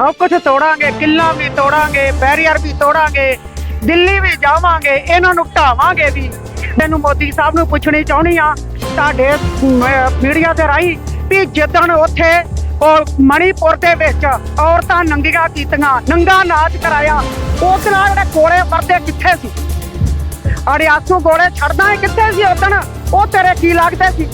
ਸਭ ਕੁਝ ਤੋੜਾਂਗੇ, ਕਿੱਲਾ ਵੀ ਤੋੜਾਂਗੇ, ਬੈਰੀਅਰ ਵੀ ਤੋੜਾਂਗੇ, ਦਿੱਲੀ ਵੀ ਜਾਵਾਂਗੇ, ਇਹਨਾਂ ਨੂੰ ਢਾਵਾਂਗੇ ਵੀ। ਮੈਨੂੰ ਮੋਦੀ ਸਾਹਿਬ ਨੂੰ ਪੁੱਛਣੀ ਚਾਹੁੰਦੀ ਆ ਤੁਹਾਡੇ ਮੀਡੀਆ ਤੇ ਰਾਹੀਂ ਵੀ ਜਿੱਦਣ ਉੱਥੇ ਉਹ ਮਣੀਪੁਰ ਦੇ ਵਿੱਚ ਔਰਤਾਂ ਨੰਗੀਆਂ ਕੀਤੀਆਂ, ਨੰਗਾ ਨਾਚ ਕਰਾਇਆ, ਉਸ ਨਾਲ ਜਿਹੜੇ ਕੋਲੇ ਵਰਦੇ ਕਿੱਥੇ ਸੀ? ਅਰੇ ਆਸੂ ਗੋਲੇ ਛੱਡਦਾ ਕਿੱਥੇ ਸੀ ਉਦਣ? ਉਹ ਤੇਰੇ ਕੀ ਲੱਗਦੇ ਸੀ?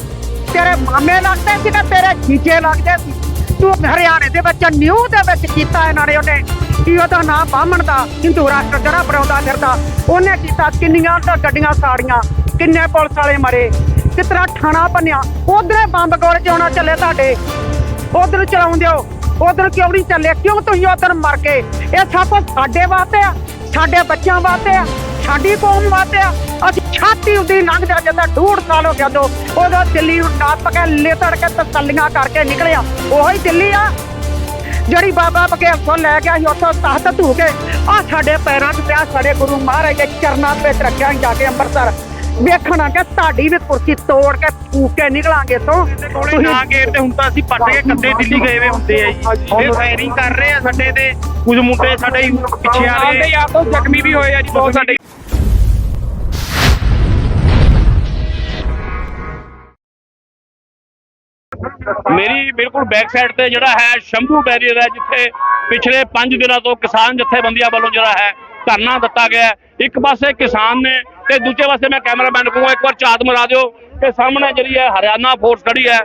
ਤੇਰੇ ਮਾਮੇ ਲੱਗਦੇ ਸੀ ਕਿ ਤੇਰੇ ਜੀਜੇ ਲੱਗਦੇ ਸੀ? ਹਰਿਆਣੇ ਦੇ ਵਿੱਚ, ਨਿਊ ਦੇ ਵਿੱਚ ਕੀਤਾ ਇਹਨਾਂ ਨੇ ਉਹਨੇ। ਕੀ ਉਹਦਾ ਨਾਮ ਬਾਹਮਣ ਦਾ, ਹਿੰਦੂ ਰਾਸ਼ਟਰ ਜਿਹੜਾ ਬਣਾਉਂਦਾ ਫਿਰਦਾ, ਉਹਨੇ ਕੀਤਾ ਕਿੰਨੀਆਂ ਤਾਂ ਗੱਡੀਆਂ ਸਾੜੀਆਂ, ਕਿੰਨੇ ਪੁਲਿਸ ਵਾਲੇ ਮਰੇ ਕਿਤਰਾ ਠਾਣਾ ਪੰਨਿਆ ਉਧਰੇ ਬੰਬ ਗੋਲ ਚੋਣਾ ਚੱਲੇ ਤੁਹਾਡੇ ਉਧਰ ਚਲਾਉਂਦੇ ਹੋ ਉਧਰ ਕਿਉਂ ਨਹੀਂ ਚੱਲੇ, ਕਿਉਂ ਤੁਸੀਂ ਉਧਰ ਮਰ ਕੇ? ਇਹ ਸਭ ਕੁਛ ਸਾਡੇ ਵਾਸਤੇ ਆ, ਸਾਡੇ ਬੱਚਿਆਂ ਵਾਸਤੇ ਆ, ਸਾਡੀ ਕੌਮ ਵਾਸਤੇ ਆ। ਅਸੀਂ ਛਾਤੀ ਉਦੀ ਲੰਘ ਜਾ ਜਾਂਦਾ ਡੂਢ ਸਾਲ ਹੋ ਗਿਆ ਦੋ ਉਹਦਾ ਦਿੱਲੀ ਨੂੰ ਟੱਪ ਕੇ ਲੇਤੜ ਕੇ ਤਸੱਲੀਆਂ ਕਰਕੇ ਨਿਕਲਿਆ। ਉਹੀ ਦਿੱਲੀ ਆ ਜਿਹੜੀ ਬਾਬਾ ਤੋਂ ਲੈ ਗਿਆ ਸੀ ਉੱਥੋਂ ਤਖਤ ਧੂ ਕੇ ਆ ਸਾਡੇ ਪੈਰਾਂ 'ਚ ਪਿਆ ਸਾਡੇ ਗੁਰੂ ਮਹਾਰਾਜ ਦੇ ਚਰਨਾਂ ਵਿੱਚ ਰੱਖਿਆ ਜਾ ਕੇ ਅੰਮ੍ਰਿਤਸਰ। ਵੇਖਣਾ ਕਿ ਤੁਹਾਡੀ ਵੀ ਕੁਰਸੀ ਤੋੜ ਕੇ ਫੂਕ ਕੇ ਨਿਕਲਾਂਗੇ ਤੋਂ। ਕੋਲੇ ਨਾ ਗੇਟ ਤੇ ਹੁਣ ਤਾਂ ਅਸੀਂ ਪੱਟ ਕੇ ਕੱਦੇ ਦਿੱਲੀ ਗਏ ਵੇ ਹੁੰਦੇ ਆ ਜੀ। ਇਹ ਫਾਇਰਿੰਗ ਕਰ ਰਹੇ ਆ ਸਾਡੇ ਤੇ। ਕੁਝ ਮੁੰਡੇ ਸਾਡੇ ਪਿੱਛੇ ਆ ਰਹੇ ਆ। ਆਪੋ ਜ਼ਖਮੀ ਵੀ ਹੋਏ ਆ ਜੀ ਬਹੁਤ ਸਾਡੇ ਮੇਰੀ ਬਿਲਕੁਲ ਬੈਕ ਸਾਈਡ ਤੇ ਜਿਹੜਾ ਹੈ ਸ਼ੰਭੂ ਬੈਰੀਅਰ ਹੈ, ਜਿੱਥੇ ਪਿਛਲੇ 5 ਦਿਨਾਂ ਤੋਂ ਕਿਸਾਨ ਜਥੇਬੰਦੀਆਂ ਵੱਲੋਂ ਜਿਹੜਾ ਹੈ ਧਰਨਾ ਦਿੱਤਾ ਗਿਆ ਇੱਕ ਪਾਸੇ ਕਿਸਾਨ ਨੇ ਤੇ ਦੂਜੇ ਪਾਸੇ ਮੈਂ ਕੈਮਰਾਮੈਨ ਕੋਲ ਇੱਕ ਵਾਰ ਝਾਤ ਮਰਾ ਦਿਓ ਕਿ ਸਾਹਮਣੇ ਜਿਹੜੀ ਹੈ ਹਰਿਆਣਾ ਫੋਰਸ ਖੜੀ ਹੈ।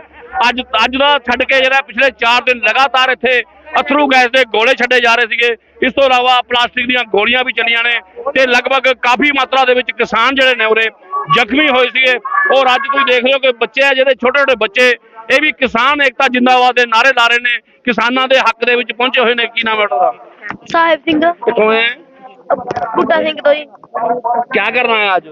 ਅੱਜ ਅੱਜ ਦਾ ਛੱਡ ਕੇ ਜਿਹੜਾ ਪਿਛਲੇ 4 ਦਿਨ ਲਗਾਤਾਰ ਇੱਥੇ ਅਥਰੂ ਗੈਸ ਦੇ ਗੋਲੇ ਛੱਡੇ ਜਾ ਰਹੇ ਸੀਗੇ। ਇਸ ਤੋਂ ਇਲਾਵਾ ਪਲਾਸਟਿਕ ਦੀਆਂ ਗੋਲੀਆਂ ਵੀ ਚੱਲੀਆਂ ਨੇ ਤੇ ਲਗਭਗ ਕਾਫੀ ਮਾਤਰਾ ਦੇ ਵਿੱਚ ਕਿਸਾਨ ਜਿਹੜੇ ਨੇ ਉਰੇ ਜ਼ਖਮੀ ਹੋਏ ਸੀਗੇ। ਔਰ ਅੱਜ ਤੁਸੀਂ ਦੇਖ ਰਹੇ ਹੋ ਕਿ ਬੱਚੇ ਆ ਜਿਹੜੇ ਛੋਟੇ ਛੋਟੇ ਬੱਚੇ ਇਹ ਵੀ ਕਿਸਾਨ ਏਕਤਾ ਜਿੰਦਾਬਾਦ ਦੇ ਨਾਰੇ ਲਾ ਰਹੇ ਨੇ। ਕਿਸਾਨਾਂ ਦੇ ਹੱਕ ਦੇ ਵਿੱਚ ਪਹੁੰਚੇ ਹੋਏ ਨੇ। ਕੀ ਨਾਮ ਹੈ ਤੁਹਾਡਾ? ਸਾਹਿਬ ਸਿੰਘ। ਕਿੱਥੋਂ ਹੈ ਬੁੱਢਾ ਸਿੰਘ ਤੋਂ ਜੀ। ਕੀ ਕਰਨਾ ਹੈ ਅੱਜ?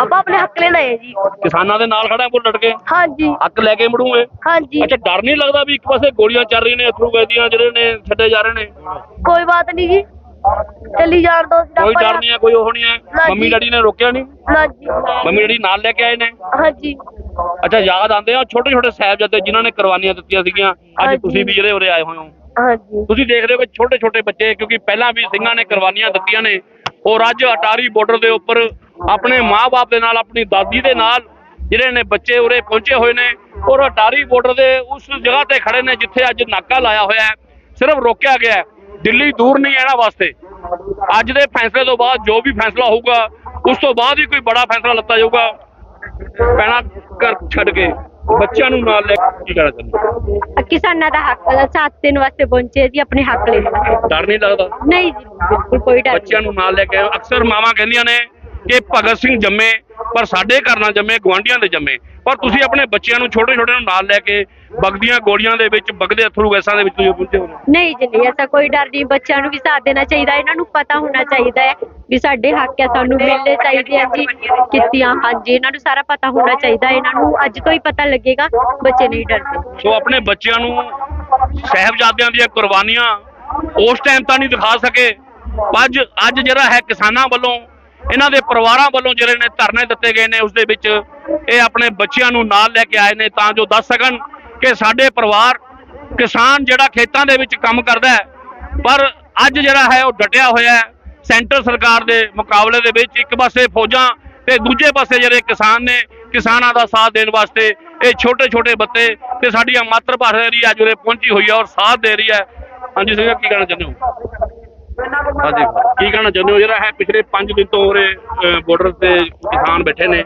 ਆਪਾਂ ਆਪਣੇ ਹੱਕ ਲੈਣਾ ਹੈ ਜੀ। ਕਿਸਾਨਾਂ ਦੇ ਨਾਲ ਖੜਾ ਬੁੱਲ ਡਟ ਕੇ ਹਾਂਜੀ। ਹੱਕ ਲੈ ਕੇ ਮੁੜੂਗੇ? ਹਾਂਜੀ। ਅੱਛਾ ਡਰ ਨਹੀਂ ਲੱਗਦਾ ਵੀ ਇੱਕ ਪਾਸੇ ਗੋਲੀਆਂ ਚੱਲ ਰਹੀਆਂ ਨੇ ਅਥਰੂ ਗੈਸ ਦੀਆਂ ਜਿਹੜੇ ਨੇ ਛੱਡੇ ਜਾ ਰਹੇ ਨੇ? ਕੋਈ ਬਾਤ ਨਹੀਂ ਜੀ। ਚੱਲੀ ਜਾਣ ਦੋ ਕੋਈ ਡਰ ਨਹੀਂ ਹੈ ਕੋਈ ਉਹ ਨਹੀਂ ਹੈ। ਨਾ ਜੀ। ਮੰਮੀ ਡੈਡੀ ਨੇ ਰੋਕਿਆ ਨਹੀਂ? ਨਾ ਜੀ ਮੰਮੀ ਡੈਡੀ ਨਾਲ ਲੈ ਕੇ ਆਏ ਨੇ? ਹਾਂਜੀ। ਅੱਛਾ ਯਾਦ ਆਉਂਦੇ ਆ ਛੋਟੇ ਛੋਟੇ ਸਾਹਿਬਜ਼ਾਦੇ ਜਿਨ੍ਹਾਂ ਨੇ ਕੁਰਬਾਨੀਆਂ ਦਿੱਤੀਆਂ ਸੀਗੀਆਂ? ਅੱਜ ਹਾਂਜੀ। ਤੁਸੀਂ ਵੀ ਜਿਹੜੇ ਉਰੇ ਆਏ ਹੋਏ ਹੋ। ਹਾਂਜੀ। ਤੁਸੀਂ ਦੇਖ ਰਹੇ ਹੋ ਕਿ ਛੋਟੇ ਛੋਟੇ ਬੱਚੇ ਕਿਉਂਕਿ ਪਹਿਲਾਂ ਵੀ ਸਿੰਘਾਂ ਨੇ ਕੁਰਬਾਨੀਆਂ ਦਿੱਤੀਆਂ ਨੇ। ਔਰ ਅੱਜ ਅਟਾਰੀ ਬਾਰਡਰ ਦੇ ਉੱਪਰ ਆਪਣੇ ਮਾਪੇ ਦੇ ਨਾਲ ਆਪਣੀ ਦਾਦੀ ਦੇ ਨਾਲ ਜਿਹੜੇ ਨੇ ਬੱਚੇ ਉਰੇ ਪਹੁੰਚੇ ਹੋਏ ਨੇ। ਔਰ ਅਟਾਰੀ ਬਾਰਡਰ ਦੇ ਉਸ ਜਗ੍ਹਾ ਤੇ ਖੜੇ ਨੇ ਜਿੱਥੇ ਅੱਜ ਨਾਕਾ ਲਾਇਆ ਹੋਇਆ ਹੈ। ਸਿਰਫ ਰੋਕਿਆ ਗਿਆ ਹੈ। ਦਿੱਲੀ ਦੂਰ ਨਹੀਂ ਹੈ ਇਹਨਾਂ ਵਾਸਤੇ ਅੱਜ ਦੇ ਫੈਸਲੇ ਤੋਂ ਬਾਅਦ ਜੋ ਵੀ ਫੈਸਲਾ ਹੋਊਗਾ ਉਸ ਤੋਂ ਬਾਅਦ ਹੀ ਕੋਈ ਬੜਾ ਫੈਸਲਾ ਲੱਤਾ ਜਾਊਗਾ ਪੈਣਾ ਘਰ ਛੱਡ ਕੇ ਬੱਚਿਆਂ ਨੂੰ ਨਾਲ ਲੈ ਕੇ ਕੀ ਕਰਨਾ ਚਾਹੁੰਦੇ ਕਿਸਾਨਾਂ ਦਾ ਹੱਕ ਸਾਥ ਦੇਣ ਵਾਸਤੇ ਪਹੁੰਚੇ ਜੀ ਆਪਣੇ ਹੱਕ ਲੈਣ ਵਾਸਤੇ। ਡਰ ਨਹੀਂ ਲੱਗਦਾ ਨਹੀਂ ਜੀ ਬਿਲਕੁਲ ਕੋਈ ਡਰ ਬੱਚਿਆਂ ਨੂੰ ਨਾਲ ਲੈ ਕੇ। ਅਕਸਰ ਮਾਵਾਂ ਕਹਿੰਦੀਆਂ ਨੇ ਕਿ ਭਗਤ ਸਿੰਘ ਜੰਮੇ ਪਰ ਸਾਡੇ ਘਰ ਨਾ ਜੰਮੇ ਗਵਾਂਢੀਆਂ ਦੇ ਜੰਮੇ। ਪਰ ਤੁਸੀਂ ਆਪਣੇ ਬੱਚਿਆਂ ਨੂੰ ਛੋਟੇ ਛੋਟੇ ਨੂੰ ਨਾਲ ਲੈ ਕੇ ਬਗਦੀਆਂ ਗੋਲੀਆਂ ਦੇ ਵਿੱਚ ਬਗਦੇ ਅਥਰੂ ਗੈਸਾਂ ਦੇ ਵਿੱਚ ਤੁਸੀਂ ਪਹੁੰਚੇ ਹੋ। ਨਹੀਂ ਜੀ ਨਹੀਂ ਐਸਾ ਕੋਈ ਡਰ ਨਹੀਂ। ਬੱਚਿਆਂ ਨੂੰ ਵੀ ਸਾਥ ਦੇਣਾ ਚਾਹੀਦਾ ਇਹਨਾਂ ਨੂੰ ਪਤਾ ਹੋਣਾ ਚਾਹੀਦਾ ਹੈ ਵੀ ਸਾਡੇ ਹੱਕ ਹੈ ਸਾਨੂੰ ਮਿਲਣੇ ਚਾਹੀਦੇ ਆ ਜੀ ਕਿਤੀਆਂ। ਹਾਂਜੀ ਇਹਨਾਂ ਨੂੰ ਸਾਰਾ ਪਤਾ ਹੋਣਾ ਚਾਹੀਦਾ। ਇਹਨਾਂ ਨੂੰ ਅੱਜ ਤੋਂ ਹੀ ਪਤਾ ਲੱਗੇਗਾ ਬੱਚੇ ਨਹੀਂ ਡਰਦੇ। ਸੋ ਆਪਣੇ ਬੱਚਿਆਂ ਨੂੰ ਸਹਿਬਜ਼ਾਦਿਆਂ ਦੀਆਂ ਕੁਰਬਾਨੀਆਂ ਉਸ ਟਾਈਮ ਤਾਂ ਨਹੀਂ ਦਿਖਾ ਸਕੇ ਅੱਜ ਅੱਜ ਜਿਹੜਾ ਹੈ ਕਿਸਾਨਾਂ ਵੱਲੋਂ ਇਹਨਾਂ ਦੇ ਪਰਿਵਾਰਾਂ ਵੱਲੋਂ ਜਿਹੜੇ ਨੇ ਧਰਨੇ ਦਿੱਤੇ ਗਏ ਨੇ ਉਸ ਦੇ ਵਿੱਚ ਇਹ ਆਪਣੇ ਬੱਚਿਆਂ ਨੂੰ ਨਾਲ ਲੈ ਕੇ ਆਏ ਨੇ, ਤਾਂ ਜੋ ਦੱਸ ਸਕਣ ਕਿ ਸਾਡੇ ਪਰਿਵਾਰ ਕਿਸਾਨ ਜਿਹੜਾ ਖੇਤਾਂ ਦੇ ਵਿੱਚ ਕੰਮ ਕਰਦਾ ਹੈ, ਪਰ ਅੱਜ ਜਿਹੜਾ ਹੈ ਉਹ ਡਟਿਆ ਹੋਇਆ ਹੈ। ਸੈਂਟਰ ਸਰਕਾਰ ਦੇ ਮੁਕਾਬਲੇ ਦੇ ਵਿੱਚ ਇੱਕ ਪਾਸੇ ਫੌਜਾਂ ਤੇ ਦੂਜੇ ਪਾਸੇ ਜਿਹੜੇ ਕਿਸਾਨ ਨੇ, ਕਿਸਾਨਾਂ ਦਾ ਸਾਥ ਦੇਣ ਵਾਸਤੇ ਇਹ ਛੋਟੇ ਛੋਟੇ ਬੱਤੇ ਤੇ ਸਾਡੀਆਂ ਮਾਤਰ ਭਾਸ਼ਾ ਜਿਹੜੀ ਅੱਜ ਉਰੇ ਪਹੁੰਚੀ ਹੋਈ ਹੈ ਔਰ ਸਾਥ ਦੇ ਰਹੀ ਹੈ। ਹਾਂਜੀ ਸਿੰਘ ਕੀ ਕਹਿਣਾ ਚਾਹੁੰਦੇ ਹੋ? ਹਾਂਜੀ। ਕੀ ਕਹਿਣਾ ਚਾਹੁੰਦੇ ਹੋ? ਜਿਹੜਾ ਹੈ ਪਿਛਲੇ 5 ਦਿਨ ਤੋਂ ਉਰੇ ਬਾਰਡਰ ਤੇ ਕਿਸਾਨ ਬੈਠੇ ਨੇ।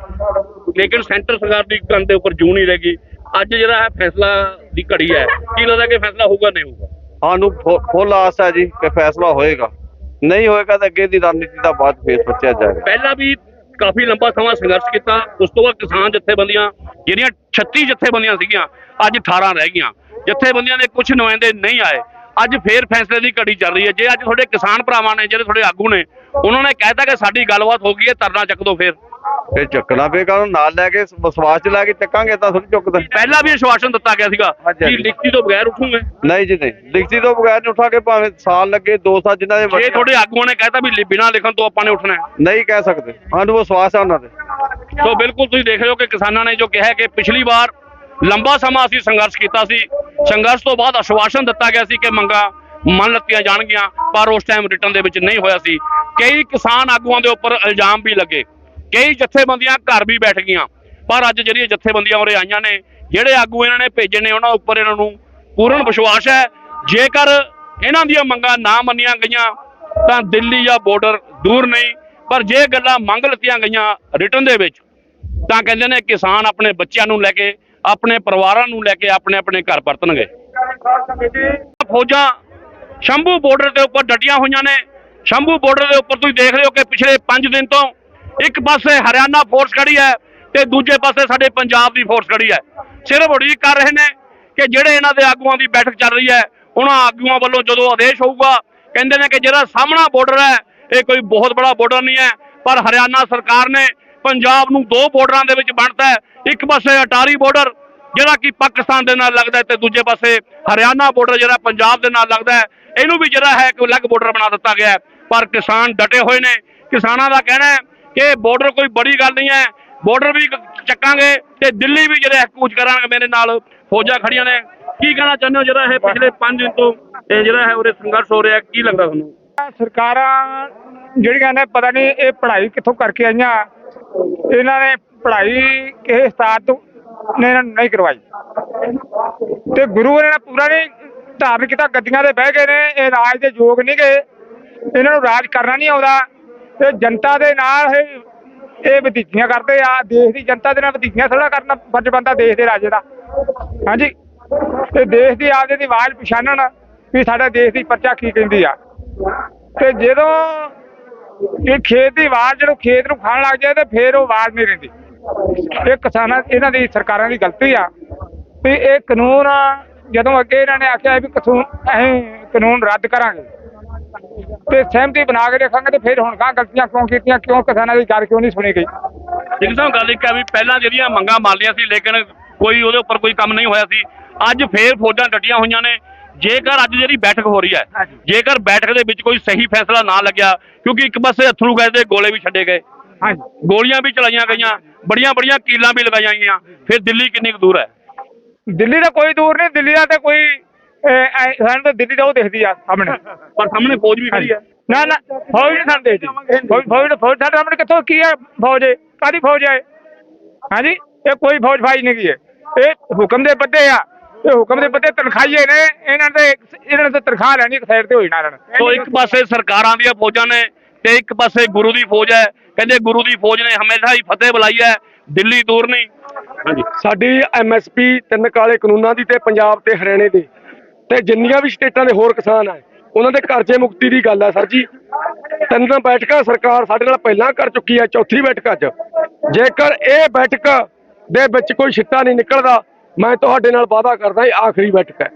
ਲੇਕਿਨ ਸੈਂਟਰ ਸਰਕਾਰ ਦੀ ਕੰਨ ਦੇ ਉੱਪਰ ਜੂ ਨਹੀਂ ਰਹੇਗੀ। ਅੱਜ ਜਿਹੜਾ ਹੈ ਫੈਸਲਾ ਦੀ ਘੜੀ ਹੈ। ਕੀ ਲੱਗਦਾ ਕਿ ਫੈਸਲਾ ਹੋਊਗਾ ਨਹੀਂ ਹੋਊਗਾ? ਸਾਨੂੰ ਫੁੱਲ ਆਸ ਹੈ ਜੀ ਕਿ ਫੈਸਲਾ ਹੋਏਗਾ। ਨਹੀਂ ਹੋਏਗਾ ਤਾਂ ਅੱਗੇ ਦੀ ਰਣਨੀਤੀ ਦਾ ਬਾਅਦ ਫੇਰ ਸੋਚਿਆ ਜਾਏਗਾ। ਪਹਿਲਾਂ ਵੀ ਕਾਫੀ ਲੰਬਾ ਸਮਾਂ ਸੰਘਰਸ਼ ਕੀਤਾ। ਉਸ ਤੋਂ ਬਾਅਦ ਕਿਸਾਨ ਜਥੇਬੰਦੀਆਂ ਜਿਹੜੀਆਂ 36 ਜਥੇਬੰਦੀਆਂ ਸੀਗੀਆਂ ਅੱਜ 18 ਰਹਿ ਗਈਆਂ। ਜਥੇਬੰਦੀਆਂ ਦੇ ਕੁਝ ਨੁਮਾਇੰਦੇ ਨਹੀਂ ਆਏ। ਅੱਜ ਫੇਰ ਫੈਸਲੇ ਦੀ ਘੜੀ ਚੱਲ ਰਹੀ ਹੈ। ਜੇ ਅੱਜ ਤੁਹਾਡੇ ਕਿਸਾਨ ਭਰਾਵਾਂ ਨੇ ਜਿਹੜੇ ਤੁਹਾਡੇ ਆਗੂ ਨੇ ਉਹਨਾਂ ਨੇ ਕਹਿਤਾ ਕਿ ਸਾਡੀ ਗੱਲਬਾਤ ਹੋ ਗਈ ਹੈ ਧਰਨਾ ਚੱਕ ਦੋ ਫੇਰ। ਫੇਰ ਚੱਕਣਾ ਪਏਗਾ ਉਹਨੂੰ ਨਾਲ ਲੈ ਕੇ ਵਿਸ਼ਵਾਸ ਚ ਲੈ ਕੇ ਚੱਕਾਂਗੇ ਤਾਂ ਥੋੜੀ ਚੁੱਕਦਾ। ਪਹਿਲਾਂ ਵੀ ਆਸ਼ਵਾਸਨ ਦਿੱਤਾ ਗਿਆ ਸੀਗਾ ਕਿ। ਲਿਖਤੀ ਤੋਂ ਬਗੈਰ ਉਠੂਗੇ। ਨਹੀਂ ਜੀ ਨਹੀਂ। ਲਿਖਤੀ ਤੋਂ ਬਗੈਰ ਨਹੀਂ ਉਠਾਂਗੇ ਭਾਵੇਂ ਸਾਲ ਲੱਗੇ 2 ਸਾਲ ਜਿਨ੍ਹਾਂ ਦੇ ਜੇ ਤੁਹਾਡੇ ਆਗੂਆਂ ਨੇ ਕਹਿਤਾ ਵੀ ਬਿਨਾਂ ਲਿਖਣ ਤੋਂ ਆਪਾਂ ਨੇ ਉੱਠਣਾ ਨਹੀਂ ਕਹਿ ਸਕਦੇ। ਸਾਨੂੰ ਵਿਸ਼ਵਾਸ ਹੈ ਉਹਨਾਂ ਤੇ। ਸੋ ਬਿਲਕੁਲ ਤੁਸੀਂ ਦੇਖ ਰਹੇ ਹੋ ਕਿ ਕਿਸਾਨਾਂ ਨੇ ਜੋ ਕਿਹਾ ਕਿ ਪਿਛਲੀ ਵਾਰ ਲੰਬਾ ਸਮਾਂ ਅਸੀਂ ਸੰਘਰਸ਼ ਕੀਤਾ ਸੀ। ਸੰਘਰਸ਼ ਤੋਂ ਬਾਅਦ ਆਸ਼ਵਾਸਨ ਦਿੱਤਾ ਗਿਆ ਸੀ ਕਿ ਮੰਗਾਂ ਮੰਨ ਲਿੱਤੀਆਂ ਜਾਣਗੀਆਂ, ਪਰ ਉਸ ਟਾਈਮ ਰਿਟਰਨ ਦੇ ਵਿੱਚ ਨਹੀਂ ਹੋਇਆ ਸੀ। ਕਈ ਕਿਸਾਨ ਆਗੂਆਂ ਦੇ ਉੱਪਰ ਇਲਜ਼ਾਮ ਵੀ ਲੱਗੇ। ਕਈ ਜਥੇਬੰਦੀਆਂ ਘਰ ਵੀ ਬੈਠ ਗਈਆਂ। ਪਰ ਅੱਜ ਜਿਹੜੀਆਂ ਜਥੇਬੰਦੀਆਂ ਉਰੇ ਆਈਆਂ ਨੇ, ਜਿਹੜੇ ਆਗੂ ਇਹਨਾਂ ਨੇ ਭੇਜੇ ਨੇ, ਉਹਨਾਂ ਉੱਪਰ ਇਹਨਾਂ ਨੂੰ ਪੂਰਨ ਵਿਸ਼ਵਾਸ ਹੈ। ਜੇਕਰ ਇਹਨਾਂ ਦੀਆਂ ਮੰਗਾਂ ਨਾ ਮੰਨੀਆਂ ਗਈਆਂ, ਤਾਂ ਦਿੱਲੀ ਜਾਂ ਬਾਰਡਰ ਦੂਰ ਨਹੀਂ। ਪਰ ਜੇ ਗੱਲਾਂ ਮੰਗ ਲਿੱਤੀਆਂ ਗਈਆਂ ਰਿਟਰਨ ਦੇ ਵਿੱਚ, ਤਾਂ ਕਹਿੰਦੇ ਨੇ ਕਿਸਾਨ ਆਪਣੇ ਬੱਚਿਆਂ ਨੂੰ ਲੈ ਕੇ ਆਪਣੇ ਪਰਿਵਾਰਾਂ ਨੂੰ ਲੈ ਕੇ ਆਪਣੇ ਆਪਣੇ ਘਰ ਪਰਤਣਗੇ ਫੌਜਾਂ ਸ਼ੰਭੂ ਬਾਰਡਰ ਦੇ ਉੱਪਰ ਡਟੀਆਂ ਹੋਈਆਂ ਨੇ। ਸ਼ੰਭੂ ਬਾਰਡਰ ਦੇ ਉੱਪਰ ਤੁਸੀਂ ਦੇਖ ਰਹੇ ਹੋ ਕਿ ਪਿਛਲੇ 5 ਦਿਨ ਤੋਂ ਇੱਕ ਪਾਸੇ ਹਰਿਆਣਾ ਫੋਰਸ ਖੜੀ ਹੈ ਤੇ ਦੂਜੇ ਪਾਸੇ ਸਾਡੇ ਪੰਜਾਬ ਦੀ ਫੋਰਸ ਖੜੀ ਹੈ। ਸਿਰਫ ਉਡੀਕ ਕਰ ਰਹੇ ਨੇ ਕਿ ਜਿਹੜੇ ਇਹਨਾਂ ਦੇ ਆਗੂਆਂ ਦੀ ਬੈਠਕ ਚੱਲ ਰਹੀ ਹੈ, ਉਹਨਾਂ ਆਗੂਆਂ ਵੱਲੋਂ ਜਦੋਂ ਆਦੇਸ਼ ਹੋਊਗਾ, ਕਹਿੰਦੇ ਨੇ ਕਿ ਜਿਹੜਾ ਸਾਹਮਣਾ ਬਾਰਡਰ ਹੈ, ਇਹ ਕੋਈ ਬਹੁਤ ਬੜਾ ਬਾਰਡਰ ਨਹੀਂ ਹੈ, ਪਰ ਹਰਿਆਣਾ ਸਰਕਾਰ ਨੇ ਪੰਜਾਬ ਨੂੰ ਦੋ ਬਾਰਡਰਾਂ ਦੇ ਵਿੱਚ ਵੰਡਤਾ ਹੈ। ਇੱਕ ਪਾਸੇ ਅਟਾਰੀ ਬਾਰਡਰ ਜਿਹੜਾ ਕਿ ਪਾਕਿਸਤਾਨ ਦੇ ਨਾਲ ਲੱਗਦਾ ਹੈ ਤੇ ਦੂਜੇ ਪਾਸੇ ਹਰਿਆਣਾ ਬਾਰਡਰ ਜਿਹੜਾ ਪੰਜਾਬ ਦੇ ਨਾਲ ਲੱਗਦਾ ਇਹਨੂੰ ਵੀ ਜਿਹੜਾ ਹੈ ਕਿ ਅਲੱਗ ਬਾਰਡਰ ਬਣਾ ਦਿੱਤਾ ਗਿਆ ਪਰ ਕਿਸਾਨ ਡਟੇ ਹੋਏ ਨੇ। ਕਿਸਾਨਾਂ ਦਾ ਕਹਿਣਾ ਹੈ ਕਿ ਬਾਰਡਰ ਕੋਈ ਬੜੀ ਗੱਲ ਨਹੀਂ ਹੈ। ਬਾਰਡਰ ਵੀ ਚੱਕਾਂਗੇ ਤੇ ਦਿੱਲੀ ਵੀ ਜਿਹੜੇ ਹੈ ਕੂਚ ਕਰਾਂਗੇ ਮੇਰੇ ਨਾਲ। ਫੌਜਾਂ ਖੜੀਆਂ ਨੇ। ਕੀ ਕਹਿਣਾ ਚਾਹੁੰਦੇ ਹੋ ਜਿਹੜਾ ਇਹ ਪਿਛਲੇ 5 ਦਿਨ ਤੋਂ ਇਹ ਜਿਹੜਾ ਹੈ ਉਰੇ ਸੰਘਰਸ਼ ਹੋ ਰਿਹਾ ਕੀ ਲੱਗਦਾ ਤੁਹਾਨੂੰ? ਸਰਕਾਰਾਂ ਜਿਹੜੀਆਂ ਨੇ, ਪਤਾ ਨਹੀਂ ਇਹ ਪੜ੍ਹਾਈ ਕਿੱਥੋਂ ਕਰਕੇ ਆਈਆਂ? ਇਹਨਾਂ ਨੇ ਪੜ੍ਹਾਈ ਕਿਸੇ ਉਸਤਾਦ ਤੋਂ ਨੇ ਇਹਨਾਂ ਨੂੰ ਨਹੀਂ ਕਰਵਾਈ। ਤੇ ਗੁਰੂ ਇਹਨਾਂ ਪੂਰਾ ਨਹੀਂ ਧਾਰਨ ਕੀਤਾ ਗੱਦੀਆਂ ਤੇ ਬਹਿ ਗਏ ਨੇ, ਇਹ ਰਾਜ ਦੇ ਯੋਗ ਨਹੀਂ ਗਏ। ਇਹਨਾਂ ਨੂੰ ਰਾਜ ਕਰਨਾ ਨਹੀਂ ਆਉਂਦਾ। ਤੇ ਜਨਤਾ ਦੇ ਨਾਲ ਇਹ ਇਹ ਵਧੀਕੀਆਂ ਕਰਦੇ ਆ। ਦੇਸ਼ ਦੀ ਜਨਤਾ ਦੇ ਨਾਲ ਵਧੀਕੀਆਂ ਥੋੜਾ ਕਰਨਾ ਫਰਜ਼ ਬੰਦਾ ਦੇਸ਼ ਦੇ ਰਾਜੇ ਦਾ। ਹਾਂਜੀ? ਤੇ ਦੇਸ਼ ਦੀ ਆਪਦੇ ਦੀ ਆਵਾਜ਼ ਪਛਾਣਨ ਵੀ ਸਾਡੇ ਦੇਸ਼ ਦੀ ਪਰਚਾ ਕੀ ਕਹਿੰਦੀ ਆ। ਤੇ ਜਦੋਂ ਇਹ ਖੇਤ ਦੀ ਆਵਾਜ਼ ਜਦੋਂ ਖੇਤ ਨੂੰ ਖਾਣ ਲੱਗ ਜਾਏ ਤੇ ਫੇਰ ਉਹ ਆਵਾਜ਼ ਨਹੀਂ ਰਹਿੰਦੀ। ਇਹ ਕਿਸਾਨਾਂ ਇਹਨਾਂ ਦੀ ਸਰਕਾਰਾਂ ਦੀ ਗਲਤੀ ਆ ਵੀ ਇਹ ਕਾਨੂੰਨ ਜਦੋਂ ਅੱਗੇ ਇਹਨਾਂ ਨੇ ਆਖਿਆ ਵੀ ਕਾਨੂੰਨ ਅਸੀਂ ਕਾਨੂੰਨ ਰੱਦ ਕਰਾਂਗੇ ਤੇ ਸਹਿਮਤੀ ਬਣਾ ਕੇ ਰੱਖਾਂਗੇ ਤੇ ਫਿਰ ਹੁਣ ਕਾ ਗਲਤੀਆਂ ਕਿਉਂ ਕੀਤੀਆਂ, ਕਿਉਂ ਕਿਸਾਨਾਂ ਦੀ ਗੱਲ ਕਿਉਂ ਨਹੀਂ ਸੁਣੀ ਗਈ? ਸਿੰਘ ਸਾਹਿਬ ਗੱਲ ਇੱਕ ਹੈ ਵੀ ਪਹਿਲਾਂ ਜਿਹੜੀਆਂ ਮੰਗਾਂ ਮੰਨ ਲਈਆਂ ਸੀ, ਲੇਕਿਨ ਕੋਈ ਉਹਦੇ ਉੱਪਰ ਕੋਈ ਕੰਮ ਨਹੀਂ ਹੋਇਆ ਸੀ। ਅੱਜ ਫੇਰ ਫੌਜਾਂ ਡਟੀਆਂ ਹੋਈਆਂ ਨੇ ਜੇਕਰ ਅੱਜ ਜਿਹੜੀ ਬੈਠਕ ਹੋ ਰਹੀ ਹੈ ਜੇਕਰ ਬੈਠਕ ਦੇ ਵਿੱਚ ਕੋਈ ਸਹੀ ਫੈਸਲਾ ਨਾ ਲੱਗਿਆ ਕਿਉਂਕਿ ਇੱਕ ਪਾਸੇ ਅਥਰੂ ਗਏ ਤੇ ਗੋਲੇ ਵੀ ਛੱਡੇ ਗਏ। ਹਾਂਜੀ। ਗੋਲੀਆਂ ਵੀ ਚਲਾਈਆਂ ਗਈਆਂ ਬੜੀਆਂ ਬੜੀਆਂ ਕੀਲਾਂ ਵੀ ਲਗਾਈਆਂ ਗਈਆਂ। ਫਿਰ ਦਿੱਲੀ ਕਿੰਨੀ ਕੁ ਦੂਰ ਹੈ? ਦਿੱਲੀ ਦਾ ਕੋਈ ਦੂਰ ਨਹੀਂ ਦਿੱਲੀ ਦਾ ਤੇ ਕੋਈ ਸਾਨੂੰ ਤਾਂ ਦਿੱਲੀ ਦਾ ਉਹ ਦਿਖਦੀ ਆ ਸਾਹਮਣੇ। ਪਰ ਸਾਹਮਣੇ ਫੌਜ ਵੀ ਖੜੀ ਹੈ। ਨਾ ਨਾ ਫੌਜ ਨਹੀਂ ਸਾਨੂੰ ਦੇਖਦੀ। ਫੌਜ ਫੌਜ ਫੌਜ ਸਾਡੇ ਸਾਹਮਣੇ ਕਿੱਥੋਂ ਕੀ ਹੈ ਫੌਜ ਕਾਦੀ ਫੌਜ ਹੈ ਹਾਂਜੀ ਇਹ ਕੋਈ ਫੌਜ ਫਾਈ ਨਹੀਂ ਗਈ ਹੈ ਇਹ ਹੁਕਮ ਦੇ ਬੱਦੇ ਆ। ਇਹ ਹੁਕਮ ਦੇ ਬੱਦੇ ਤਨਖਾਹੀਏ ਨੇ ਇਹਨਾਂ ਦੇ ਇਹਨਾਂ ਨੇ ਤਾਂ ਤਨਖਾਹ ਲੈਣੀ ਇੱਕ ਸਾਈਡ ਤੇ ਹੋਈ ਨਾ। ਲੈਣ ਸੋ ਇੱਕ ਪਾਸੇ ਸਰਕਾਰਾਂ ਦੀਆਂ ਫੌਜਾਂ ਨੇ ਤੇ ਇੱਕ ਪਾਸੇ ਗੁਰੂ ਦੀ ਫੌਜ ਹੈ। ਕਹਿੰਦੇ ਗੁਰੂ ਦੀ ਫੌਜ ਨੇ ਹਮੇਸ਼ਾ ਹੀ ਫਤਿਹ ਬੁਲਾਈ ਹੈ ਦਿੱਲੀ ਦੂਰ ਨਹੀਂ। ਹਾਂਜੀ। ਸਾਡੀ ਐਮਐਸਪੀ ਤਿੰਨ ਕਾਲੇ ਕਾਨੂੰਨਾਂ ਦੀ ਤੇ ਪੰਜਾਬ ਤੇ ਹਰਿਆਣੇ ਦੀ ਤੇ ਜਿੰਨੀਆਂ ਵੀ ਸਟੇਟਾਂ ਦੇ ਹੋਰ ਕਿਸਾਨ ਆ ਉਹਨਾਂ ਦੇ ਕਰਜ਼ੇ ਮੁਕਤੀ ਦੀ ਗੱਲ ਆ ਸਰ ਜੀ। ਤਿੰਨ ਬੈਠਕਾਂ ਸਰਕਾਰ ਸਾਡੇ ਨਾਲ ਪਹਿਲਾਂ ਕਰ ਚੁੱਕੀ ਹੈ ਚੌਥੀ ਬੈਠਕ ਅੱਜ। ਜੇਕਰ ਇਹ ਬੈਠਕ ਦੇ ਵਿੱਚ ਕੋਈ ਛਿੱਟਾ ਨਹੀਂ ਨਿਕਲਦਾ ਮੈਂ ਤੁਹਾਡੇ ਨਾਲ ਵਾਅਦਾ ਕਰਦਾ ਇਹ ਆਖਰੀ ਬੈਠਕ ਹੈ।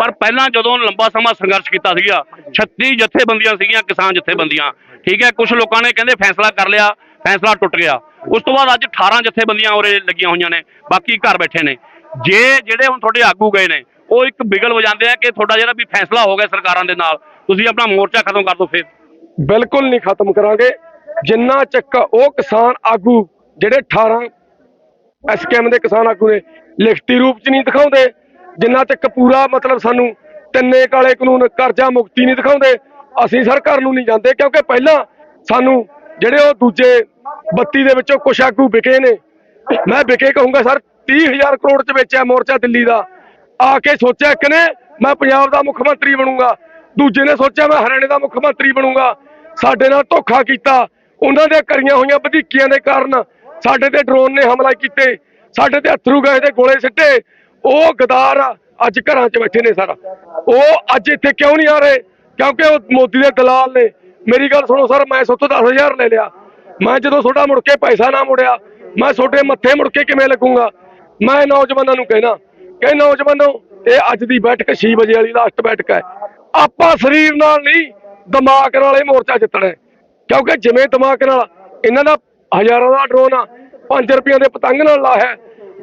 ਪਰ ਪਹਿਲਾਂ ਜਦੋਂ ਲੰਬਾ ਸਮਾਂ ਸੰਘਰਸ਼ ਕੀਤਾ ਸੀਗਾ 36 ਜਥੇਬੰਦੀਆਂ ਸੀਗੀਆਂ ਕਿਸਾਨ ਜਥੇਬੰਦੀਆਂ। ਠੀਕ ਹੈ ਕੁਝ ਲੋਕਾਂ ਨੇ ਕਹਿੰਦੇ ਫੈਸਲਾ ਕਰ ਲਿਆ ਫੈਸਲਾ ਟੁੱਟ ਗਿਆ। ਉਸ ਤੋਂ ਬਾਅਦ ਅੱਜ 18 ਜਥੇਬੰਦੀਆਂ ਉਰੇ ਲੱਗੀਆਂ ਹੋਈਆਂ ਨੇ ਬਾਕੀ ਘਰ ਬੈਠੇ ਨੇ। ਜੇ ਜਿਹੜੇ ਹੁਣ ਤੁਹਾਡੇ ਆਗੂ ਗਏ ਨੇ ਉਹ ਇੱਕ ਬਿਗਲ ਵਜਾਉਂਦੇ ਆ ਕਿ ਤੁਹਾਡਾ ਜਿਹੜਾ ਵੀ ਫੈਸਲਾ ਹੋ ਗਿਆ ਸਰਕਾਰਾਂ ਦੇ ਨਾਲ ਤੁਸੀਂ ਆਪਣਾ ਮੋਰਚਾ ਖਤਮ ਕਰ ਦਿਓ ਫਿਰ। ਬਿਲਕੁਲ ਨਹੀਂ ਖਤਮ ਕਰਾਂਗੇ। ਜਿੰਨਾ ਚੱਕ ਉਹ ਕਿਸਾਨ ਆਗੂ ਜਿਹੜੇ 18 ਐਸਕੇਐਮ ਦੇ ਕਿਸਾਨ ਆਗੂ ਨੇ ਲਿਖਤੀ ਰੂਪ ਚ ਨਹੀਂ ਦਿਖਾਉਂਦੇ, ਜਿੰਨਾ ਤੱਕ ਪੂਰਾ ਮਤਲਬ ਸਾਨੂੰ ਤਿੰਨੇ ਕਾਲੇ ਕਾਨੂੰਨ ਕਰਜ਼ਾ ਮੁਕਤੀ ਨਹੀਂ ਦਿਖਾਉਂਦੇ, ਅਸੀਂ ਸਰ ਘਰ ਨੂੰ ਨਹੀਂ ਜਾਂਦੇ, ਕਿਉਂਕਿ ਪਹਿਲਾਂ ਸਾਨੂੰ ਜਿਹੜੇ ਉਹ ਦੂਜੇ 32 ਦੇ ਵਿੱਚੋਂ ਕੁਛ ਆਗੂ ਵਿਕੇ ਨੇ। ਮੈਂ ਵਿਕੇ ਕਹੂੰਗਾ, ਸਰ 30000 ਕਰੋੜ ਚ ਵੇਚਿਆ ਮੋਰਚਾ ਦਿੱਲੀ ਦਾ। ਆ ਕੇ ਸੋਚਿਆ ਇੱਕ ਨੇ, ਮੈਂ ਪੰਜਾਬ ਦਾ ਮੁੱਖ ਮੰਤਰੀ ਬਣੂੰਗਾ। ਦੂਜੇ ਨੇ ਸੋਚਿਆ ਮੈਂ ਹਰਿਆਣੇ ਦਾ ਮੁੱਖ ਮੰਤਰੀ ਬਣੂੰਗਾ। ਸਾਡੇ ਨਾਲ ਧੋਖਾ ਕੀਤਾ। ਉਹਨਾਂ ਦੇ ਕਰੀਆਂ ਹੋਈਆਂ ਵਧੀਕੀਆਂ ਦੇ ਕਾਰਨ ਸਾਡੇ ਤੇ ਡਰੋਨ ਨੇ ਹਮਲਾ ਕੀਤੇ, ਸਾਡੇ ਤੇ ਅਥਰੂ ਗਏ ਤੇ ਗੋਲੇ ਸਿੱਟੇ। ਉਹ ਗਦਾਰ ਅੱਜ ਘਰਾਂ 'ਚ ਬੈਠੇ ਨੇ ਸਾਰਾ। ਉਹ ਅੱਜ ਇੱਥੇ ਕਿਉਂ ਨਹੀਂ ਆ ਰਹੇ? ਕਿਉਂਕਿ ਉਹ ਮੋਦੀ ਦੇ ਦਲਾਲ ਨੇ। ਮੇਰੀ ਗੱਲ ਸੁਣੋ ਸਰ, ਮੈਂ ਸੋਤੋਂ 10000 ਲੈ ਲਿਆ। ਮੈਂ ਜਦੋਂ ਤੁਹਾਡਾ ਮੁੜ ਕੇ ਪੈਸਾ ਨਾ ਮੁੜਿਆ, ਮੈਂ ਤੁਹਾਡੇ ਮੱਥੇ ਮੁੜ ਕੇ ਕਿਵੇਂ ਲੱਗੂੰਗਾ? ਮੈਂ ਨੌਜਵਾਨਾਂ ਨੂੰ ਕਹਿਣਾ, ਕਿ ਨੌਜਵਾਨੋ, ਇਹ ਅੱਜ ਦੀ ਬੈਠਕ 6 ਵਜੇ ਵਾਲੀ ਲਾਸਟ ਬੈਠਕ ਹੈ। ਆਪਾਂ ਸਰੀਰ ਨਾਲ ਨਹੀਂ, ਦਿਮਾਗ ਨਾਲ ਇਹ ਮੋਰਚਾ ਜਿੱਤਣਾ ਕਿਉਂਕਿ ਜਿਵੇਂ ਦਿਮਾਗ ਨਾਲ ਇਹਨਾਂ ਦਾ ਹਜ਼ਾਰਾਂ ਦਾ ਡਰੋਨ ਆ 5 ਰੁਪਈਆਂ ਦੇ ਪਤੰਗ ਨਾਲ ਲਾਇਆ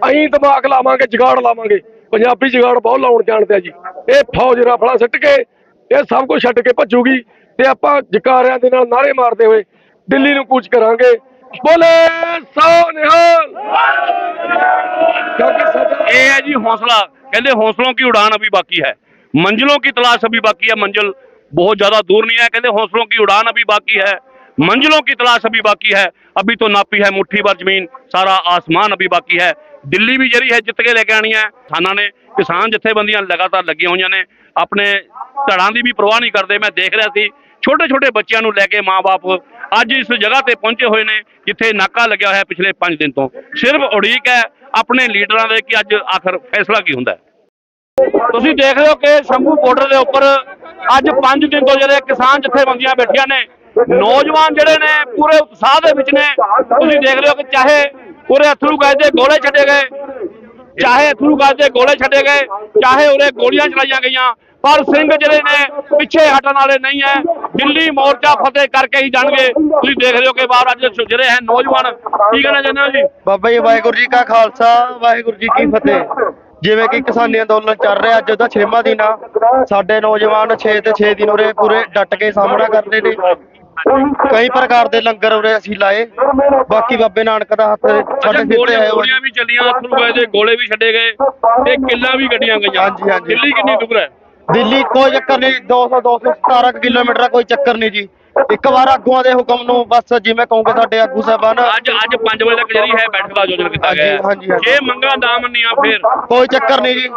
ਅਸੀਂ ਦਿਮਾਗ ਲਾਵਾਂਗੇ ਜਗਾੜ ਲਾਵਾਂਗੇ ਪੰਜਾਬੀ ਜਗਾੜ ਬਹੁਤ ਲਾਉਣ ਜਾਣਦੇ ਆ ਜੀ ਇਹ ਫੌਜ ਰਫਲਾ ਸਿੱਟ ਕੇ ਇਹ ਸਭ ਕੁਝ ਛੱਡ ਕੇ ਭੱਜੂਗੀ ਤੇ ਆਪਾਂ ਜਕਾਰਿਆਂ ਦੇ ਨਾਲ ਨਾਰੇ ਮਾਰਦੇ ਹੋਏ ਦਿੱਲੀ ਨੂੰ ਕੂਚ ਕਰਾਂਗੇ ਬੋਲੇ ਸੋ ਨਿਹਾਲ ਕਿਉਂਕਿ ਸਾਡਾ ਇਹ ਹੈ ਜੀ ਹੌਸਲਾ ਕਹਿੰਦੇ ਹੌਸਲੋਂ ਕੀ ਉਡਾਨ ਅਭੀ ਬਾਕੀ ਹੈ मंजिलों की तलाश अभी बाकी है मंजिल बहुत ज्यादा दूर नहीं है कहते हौसलों की उड़ान अभी बाकी है मंजिलों की तलाश अभी बाकी है अभी तो नापी है मुट्ठी भर जमीन सारा आसमान अभी बाकी है ਦਿੱਲੀ ਵੀ ਜਿਹੜੀ ਹੈ ਜਿੱਤ ਕੇ ਲੈ ਕੇ ਆਣੀ ਹੈ ਕਿਸਾਨਾਂ ਨੇ ਕਿਸਾਨ ਜਥੇਬੰਦੀਆਂ ਲਗਾਤਾਰ ਲੱਗੀਆਂ ਹੋਈਆਂ ਨੇ ਆਪਣੇ ਧੜਾਂ ਦੀ ਵੀ ਪਰਵਾਹ ਨਹੀਂ ਕਰਦੇ ਮੈਂ ਦੇਖ ਰਿਹਾ ਸੀ ਛੋਟੇ ਛੋਟੇ ਬੱਚਿਆਂ ਨੂੰ ਲੈ ਕੇ ਮਾਪੇ ਅੱਜ ਇਸ ਜਗ੍ਹਾ ਤੇ ਪਹੁੰਚੇ ਹੋਏ ਨੇ ਜਿੱਥੇ ਨਾਕਾ ਲੱਗਿਆ ਹੋਇਆ ਪਿਛਲੇ 5 ਦਿਨ ਤੋਂ ਸਿਰਫ ਉਡੀਕ ਹੈ ਆਪਣੇ ਲੀਡਰਾਂ ਦੇ ਕਿ ਅੱਜ ਆਖਰ ਫੈਸਲਾ ਕੀ ਹੁੰਦਾ ਹੈ ਤੁਸੀਂ ਦੇਖ ਰਹੇ ਹੋ ਕਿ ਸ਼ੰਭੂ ਬਾਰਡਰ ਦੇ ਉੱਪਰ ਅੱਜ 5 ਦਿਨ ਤੋਂ ਜਿਹੜੇ ਕਿਸਾਨ ਜਥੇਬੰਦੀਆਂ ਬੈਠੀਆਂ ਨੇ ਨੌਜਵਾਨ ਜਿਹੜੇ ਨੇ ਪੂਰੇ ਉਤਸ਼ਾਹ ਦੇ ਵਿੱਚ ਨੇ। ਤੁਸੀਂ ਦੇਖ ਰਹੇ ਹੋ ਕਿ ਚਾਹੇ ਪੂਰੇ ਅਥਰੂ ਗੈਸ ਦੇ ਗੋਲੇ ਛੱਡੇ ਗਏ, ਚਾਹੇ ਅਥਰੂ ਗੈਸ ਦੇ ਗੋਲੇ ਛੱਡੇ ਗਏ, ਚਾਹੇ ਉਰੇ ਗੋਲੀਆਂ ਚਲਾਈਆਂ ਗਈਆਂ, ਪਰ ਸਿੰਘ ਜਿਹੜੇ ਨੇ ਪਿੱਛੇ ਹਟਣ ਵਾਲੇ ਨਹੀਂ ਹੈ। ਦਿੱਲੀ ਮੋਰਚਾ ਫਤਿਹ ਕਰਕੇ ਹੀ ਜਾਣਗੇ। ਤੁਸੀਂ ਦੇਖ ਰਹੇ ਹੋ ਕਿ ਬਾਹਰ ਅੱਜ ਜਿਹੜੇ ਹੈ ਨੌਜਵਾਨ, ਕੀ ਕਹਿਣਾ ਚਾਹੁੰਦੇ ਹੋ ਜੀ? ਬਾਬਾ ਜੀ, ਵਾਹਿਗੁਰੂ ਜੀ ਕਾ ਖਾਲਸਾ, ਵਾਹਿਗੁਰੂ ਜੀ ਕੀ ਫਤਿਹ। ਜਿਵੇਂ ਕਿ ਕਿਸਾਨੀ ਅੰਦੋਲਨ ਚੱਲ ਰਿਹਾ ਅੱਜ ਉਹਦਾ 6ਵਾਂ ਦਿਨ ਆ। ਸਾਡੇ ਨੌਜਵਾਨ 6 ਤੇ 6 ਦਿਨ ਉਰੇ ਪੂਰੇ ਡਟ ਕੇ ਸਾਹਮਣਾ ਕਰਦੇ ਨੇ। ਕਈ ਪ੍ਰਕਾਰ ਦੇ ਲੰਗਰ ਉਰੇ ਅਸੀਂ ਲਾਏ। ਬਾਕੀ ਬਾਬੇ ਨਾਨਕ ਦਾ ਹੱਥ ਸਾਡੇ ਸਿਰ ਤੇ ਗੋਲੀਆਂ ਆਇਆ ਹੋਇਆ ਗੋਲੀਆਂ ਵੀ ਚੱਲੀਆਂ ਅਥਰੂ ਗੈਸ ਦੇ ਗੋਲੇ ਵੀ ਛੱਡੇ ਗਏ। ਤੇ ਕਿੱਲਾਂ ਵੀ ਗੱਡੀਆਂ ਗਈਆਂ। ਹਾਂਜੀ, ਹਾਂਜੀ। ਦਿੱਲੀ ਕਿੰਨੀ ਦੂਰ ਹੈ? ਦਿੱਲੀ ਕੋਈ ਚੱਕਰ ਨਹੀਂ 200 217 ਕੁ ਕਿਲੋਮੀਟਰ ਕੋਈ ਚੱਕਰ ਨਹੀਂ ਜੀ। ਇੱਕ ਵਾਰ ਆਗੂਆਂ ਦੇ ਹੁਕਮ ਨੂੰ ਬਸ ਜਿਵੇਂ ਕਹੋਗੇ ਸਾਡੇ ਆਗੂ ਸਾਹਿਬਾਨ। ਅੱਜ ਅੱਜ 5 ਵਜੇ ਤੱਕ ਜਿਹੜੀ ਹੈ ਬੈਠਕ ਦਾ ਆਯੋਜਨ ਕੀਤਾ ਗਿਆ। ਹੈ ਹਾਂਜੀ, ਹਾਂਜੀ। ਜੇ ਮੰਗਾਂ ਨਾ ਮੰਨੀਆਂ ਫਿਰ। ਕੋਈ ਚੱਕਰ ਨਹੀਂ ਜੀ।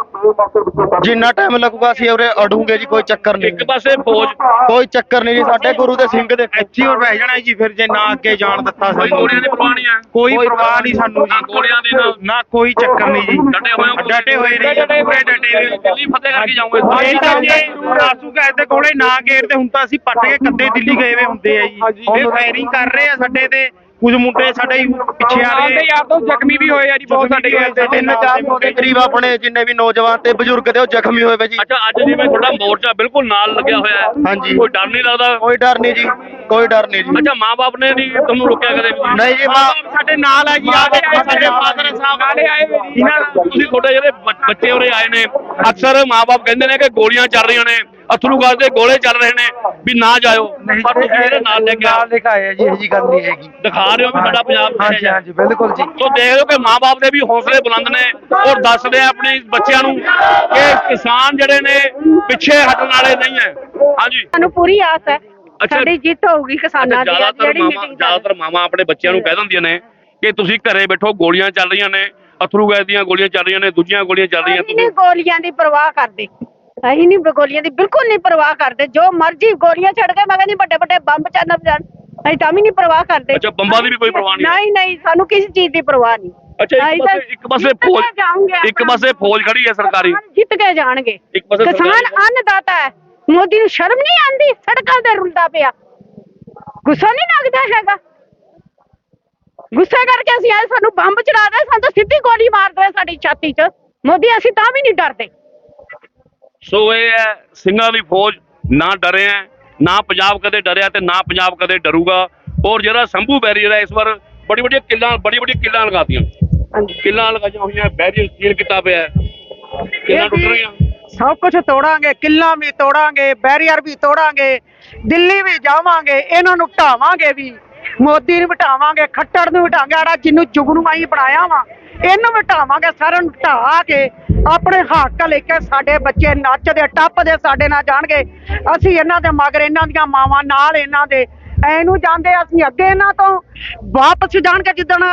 ਜਿੰਨਾ ਟਾਈਮ ਲੱਗੂਗਾ ਅਸੀਂ ਉਰੇ ਅੜੂਗੇ ਜੀ ਕੋਈ ਚੱਕਰ ਨਹੀਂ। ਇੱਕ ਪਾਸੇ ਫੌਜ ਕੋਈ ਚੱਕਰ ਨਹੀਂ ਜੀ ਸਾਡੇ ਗੁਰੂ ਦੇ ਸਿੰਘ ਦੇ ਇੱਥੇ ਹੋਰ ਬਹਿ ਜਾਣਾ ਜੀ ਫਿਰ ਜੇ ਨਾ ਅੱਗੇ ਜਾਣ ਦਿੱਤਾ ਕੋਈ ਸਾਨੂੰ। ਗੋਲੀਆਂ ਦੀ ਪਰਵਾਹ ਨਹੀਂ ਹੈ। ਕੋਈ ਪਰਵਾਹ ਨਹੀਂ ਸਾਨੂੰ ਨਾ ਜੀ ਗੋਲੀਆਂ ਦੀ ਨਾ ਨਾ ਕੋਈ ਚੱਕਰ ਨਹੀਂ ਜੀ। ਡਟੇ ਹੋਏ ਹੋ ਡਟੇ ਹੋਏ ਨੇ ਜੀ, ਪੂਰੇ ਡਟੇ ਹੋਏ ਦਿੱਲੀ ਫਤਿਹ ਕਰਕੇ ਜਾਓਗੇ? ਇਹ ਤਾਂ ਜੇ ਰਾਸੂ ਗਏ ਤੇ ਕੋਲੇ ਨਾ ਗੇਰ ਤੇ ਹੁਣ ਤਾਂ ਅਸੀਂ ਪੱਟ ਕੇ ਕੱਦੇ ਦਿੱਲੀ ਗਏ ਵੇ ਹੁੰਦੇ ਆ ਜੀ। ਇਹ ਫਾਇਰਿੰਗ ਕਰ ਰਹੇ ਆ ਸਾਡੇ ਤੇ। ਕੁਝ ਮੁੰਡੇ ਸਾਡੇ ਪਿੱਛੇ ਆ ਰਹੇ ਯਾਰ ਤੋਂ ਜ਼ਖਮੀ ਵੀ ਹੋਏ ਆ ਜੀ ਬਹੁਤ ਸਾਡੇ ਤੇ ਤਿੰਨ ਚਾਰ ਦੇ ਕਰੀਬ ਆਪਣੇ ਜਿੰਨੇ ਵੀ ਨੌਜਵਾਨ ਤੇ ਬਜ਼ੁਰਗ ਤੇ ਉਹ ਜ਼ਖਮੀ ਹੋਏ ਵੇ ਜੀ। ਅੱਛਾ ਅੱਜ ਜਿਵੇਂ ਤੁਹਾਡਾ ਮੋਰਚਾ ਬਿਲਕੁਲ ਨਾਲ ਲੱਗਿਆ ਹੋਇਆ ਹੈ। ਹਾਂਜੀ। ਕੋਈ ਡਰ ਨਹੀਂ ਲੱਗਦਾ? ਕੋਈ ਡਰ ਨਹੀਂ ਜੀ ਕੋਈ ਡਰ ਨਹੀਂ ਜੀ। ਅੱਛਾ ਮਾਪੇ ਨੇ ਨਹੀਂ ਤੁਹਾਨੂੰ ਰੋਕਿਆ ਕਦੇ? ਨਹੀਂ ਜੀ ਮਾਂ ਸਾਡੇ ਨਾਲ ਆ ਜੀ ਆ ਕੇ ਸਾਡੇ ਫਾਦਰ ਸਾਹਿਬ ਆਲੇ ਆਏ ਇਹਨਾਂ ਤੁਸੀਂ ਤੁਹਾਡੇ ਜਿਹੜੇ ਬੱਚੇ ਉਰੇ ਆਏ ਨੇ ਅਕਸਰ ਮਾਪੇ ਕਹਿੰਦੇ ਨੇ ਕਿ ਗੋਲੀਆਂ ਚੱਲ ਰਹੀਆਂ ਨੇ। ਅਥਰੂ ਗੈਸ ਦੇ ਗੋਲੇ ਚੱਲ ਰਹੇ ਨੇ ਵੀ ਨਾ ਜਾਇਓ। ਪਰ ਤੁਸੀਂ ਇਹਦੇ ਨਾਲ ਲੈ ਕੇ ਆਓ ਲਿਖਾਇਆ ਜੀ ਇਹ ਜੀ ਗੱਲ ਨਹੀਂ ਹੈਗੀ। ਦਿਖਾ ਰਹੇ ਹੋ ਵੀ ਸਾਡਾ ਪੰਜਾਬ ਹਾਂਜੀ ਹਾਂਜੀ ਬਿਲਕੁਲ ਜੀ। ਸੋ ਦੇਖ ਲਓ ਕਿ ਮਾਪੇ ਦੇ ਵੀ ਹੌਸਲੇ ਬੁਲੰਦ ਨੇ ਔਰ ਦੱਸਦੇ ਆ ਆਪਣੇ ਬੱਚਿਆਂ ਨੂੰ ਕਿ ਕਿਸਾਨ ਜਿਹੜੇ ਨੇ ਪਿੱਛੇ ਹਟਣ ਵਾਲੇ ਨਹੀਂ ਹੈ। ਹਾਂਜੀ। ਸਾਨੂੰ ਪੂਰੀ ਆਸ ਹੈ। ਅੱਛਾ। ਸਾਡੀ ਜਿੱਤ ਹੋਊਗੀ ਕਿਸਾਨਾਂ ਦੀ ਅੱਜ ਜ਼ਿਆਦਾਤਰ ਜਿਹੜੀ ਮਾਮਾ ਮੀਟਿੰਗ ਜ਼ਿਆਦਾਤਰ ਮਾਮਾ ਆਪਣੇ ਬੱਚਿਆਂ ਨੂੰ ਕਹਿ ਦਿੰਦੀਆਂ ਨੇ ਕਿ ਤੁਸੀਂ ਘਰੇ ਬੈਠੋ ਗੋਲੀਆਂ ਚੱਲ ਰਹੀਆਂ ਨੇ। ਅਥਰੂ ਗੈਸ ਦੀਆਂ ਗੋਲੀਆਂ ਚੱਲ ਰਹੀਆਂ ਨੇ ਦੂਜੀਆਂ ਗੋਲੀਆਂ ਚੱਲ ਰਹੀਆਂ ਨਹੀਂ ਗੋਲੀਆਂ ਦੀ ਪਰਵਾਹ ਕਰਦੇ। ਅਸੀਂ ਨਹੀਂ ਗੋਲੀਆਂ ਦੀ ਬਿਲਕੁਲ ਨਹੀਂ ਪਰਵਾਹ ਕਰਦੇ। ਜੋ ਮਰਜ਼ੀ ਗੋਲੀਆਂ ਛੱਡ ਕੇ ਮੈਂ ਕਹਿੰਦੀ ਵੱਡੇ ਵੱਡੇ ਬੰਬ ਚੱਲ ਜਾਣ ਅਸੀਂ ਤਾਂ ਵੀ ਨਹੀਂ ਪਰਵਾਹ ਕਰਦੇ। ਅੱਛਾ, ਬੰਬਾਂ ਦੀ ਵੀ ਕੋਈ ਪਰਵਾਹ ਨਹੀਂ ਹੈ? ਨਹੀਂ ਨਹੀਂ ਸਾਨੂੰ ਕਿਸੇ ਚੀਜ਼ ਦੀ ਪਰਵਾਹ ਨਹੀਂ। ਅੱਛਾ ਇੱਕ ਅਸੀਂ ਤਾਂ ਪਾਸੇ ਇੱਕ ਪਾਸੇ ਜਿੱਤ ਕੇ ਫੌਜ ਇੱਕ ਆਪਣਾ। ਪਾਸੇ ਫੌਜ ਖੜੀ ਹੈ ਸਰਕਾਰੀ। ਕਿਸਾਨ ਜਿੱਤ ਕੇ ਜਾਣਗੇ। ਇੱਕ ਪਾਸੇ ਕਿਸਾਨ ਸਰਕਾਰੀ- ਅੰਨਦਾਤਾ ਹੈ। ਮੋਦੀ ਨੂੰ ਸ਼ਰਮ ਨਹੀਂ ਆਂਦੀ ਸੜਕਾਂ ਤੇ ਰੁਲਦਾ ਪਿਆ। ਗੁੱਸਾ ਨਹੀਂ ਲੱਗਦਾ ਹੈਗਾ। ਗੁੱਸੇ ਕਰਕੇ ਅਸੀਂ ਆਏ ਸਾਨੂੰ ਬੰਬ ਚਲਾ ਦੇ ਸਾਨੂੰ ਤਾਂ ਸਿੱਧੀ ਗੋਲੀ ਮਾਰ ਦੇਵੇ ਸਾਡੀ ਛਾਤੀ 'ਚ। ਮੋਦੀ ਅਸੀਂ ਤਾਂ ਵੀ ਨਹੀਂ ਡਰਦੇ। ਸੋ ਇਹ ਹੈ ਸਿੰਘਾਂ ਦੀ ਫੌਜ ਨਾ ਡਰੇ ਹੈ ਨਾ ਪੰਜਾਬ ਕਦੇ ਡਰਿਆ ਤੇ ਨਾ ਪੰਜਾਬ ਕਦੇ ਡਰੂਗਾ। ਔਰ ਜਿਹੜਾ ਸੰਭੂ ਬੈਰੀਅਰ ਹੈ ਇਸ ਵਾਰ ਬੜੀ ਬੜੀ ਕਿੱਲਾਂ ਬੜੀ ਬੜੀ ਕਿੱਲਾਂ ਲਗਾਤੀਆਂ। ਕਿੱਲਾਂ ਲਗਾਈਆਂ ਹੋਈਆਂ ਬੈਰੀਅਰ ਸੀਲ ਕੀਤਾ ਪਿਆ ਕਿੱਲਾਂ ਟੁੱਟ ਰਹੀਆਂ। ਸਭ ਕੁਝ ਤੋੜਾਂਗੇ ਕਿੱਲਾਂ ਵੀ ਤੋੜਾਂਗੇ ਬੈਰੀਅਰ ਵੀ ਤੋੜਾਂਗੇ ਦਿੱਲੀ ਵੀ ਜਾਵਾਂਗੇ ਇਹਨਾਂ ਨੂੰ ਢਾਵਾਂਗੇ ਵੀ ਮੋਦੀ ਨੂੰ ਬਿਠਾਵਾਂਗੇ ਖੱਟੜ ਨੂੰ ਬਿਠਾਵਾਂਗੇ ਆੜਾ ਜਿਹਨੂੰ ਜੁਗਨੂ ਆਈ ਬਣਾਇਆ ਵਾ ਇਹਨੂੰ ਬਿਠਾਵਾਂਗੇ ਸਾਰਿਆਂ ਨੂੰ ਢਾ ਕੇ ਆਪਣੇ ਹੱਕ ਲੈ ਕੇ ਸਾਡੇ ਬੱਚੇ ਨੱਚਦੇ, ਟੱਪਦੇ ਸਾਡੇ ਨਾਲ ਜਾਣਗੇ। ਅਸੀਂ ਇਹਨਾਂ ਦੇ ਮਗਰ, ਇਹਨਾਂ ਦੀਆਂ ਮਾਵਾਂ ਨਾਲ ਇਹਨਾਂ ਦੇ। ਐਨੂੰ ਜਾਂਦੇ ਅਸੀਂ ਅੱਗੇ ਇਹਨਾਂ ਤੋਂ ਵਾਪਸ ਜਾਣਗੇ ਜਿੱਦਣ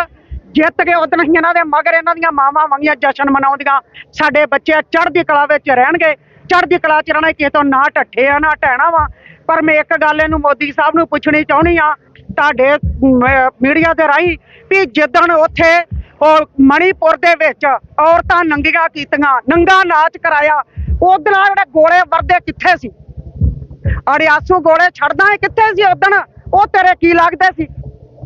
ਜਿੱਤ ਕੇ ਉਦੋਂ ਹੀ ਇਹਨਾਂ ਦੇ ਮਗਰ ਇਹਨਾਂ ਦੀਆਂ ਮਾਵਾਂ ਵਾਂਗੀਆਂ ਜਸ਼ਨ ਮਨਾਉਂਦੀਆਂ। ਸਾਡੇ ਬੱਚੇ ਚੜ੍ਹਦੀ ਕਲਾ ਵਿੱਚ ਰਹਿਣਗੇ। ਚੜ੍ਹਦੀ ਕਲਾ ਚ ਰਹਿਣਾ, ਕਿਸੇ ਤੋਂ ਨਾ ਢੱਠੇ ਆ, ਨਾ ਟਹਿਣਾ ਵਾ। ਪਰ ਮੈਂ ਇੱਕ ਗੱਲ ਇਹਨੂੰ ਮੋਦੀ ਸਾਹਿਬ ਨੂੰ ਪੁੱਛਣੀ ਚਾਹੁੰਦੀ ਆ ਤੁਹਾਡੇ ਮੀਡੀਆ ਦੇ ਰਾਹੀਂ ਵੀ ਜਿੱਦਣ ਉੱਥੇ ਉਹ ਮਣੀਪੁਰ ਦੇ ਵਿੱਚ ਔਰਤਾਂ ਨੰਗੀਆਂ ਕੀਤੀਆਂ, ਨੰਗਾ ਨਾਚ ਕਰਾਇਆ ਉਦੋਂ ਜਿਹੜੇ ਗੋਲੇ ਵਰਦੇ ਕਿੱਥੇ ਸੀ? ਅੜਿਆਸੂ ਗੋਲੇ ਛੱਡਦਾ ਹੈ ਕਿੱਥੇ ਸੀ ਉਦਣ ਉਹ ਤੇਰੇ ਕੀ ਲੱਗਦੇ ਸੀ?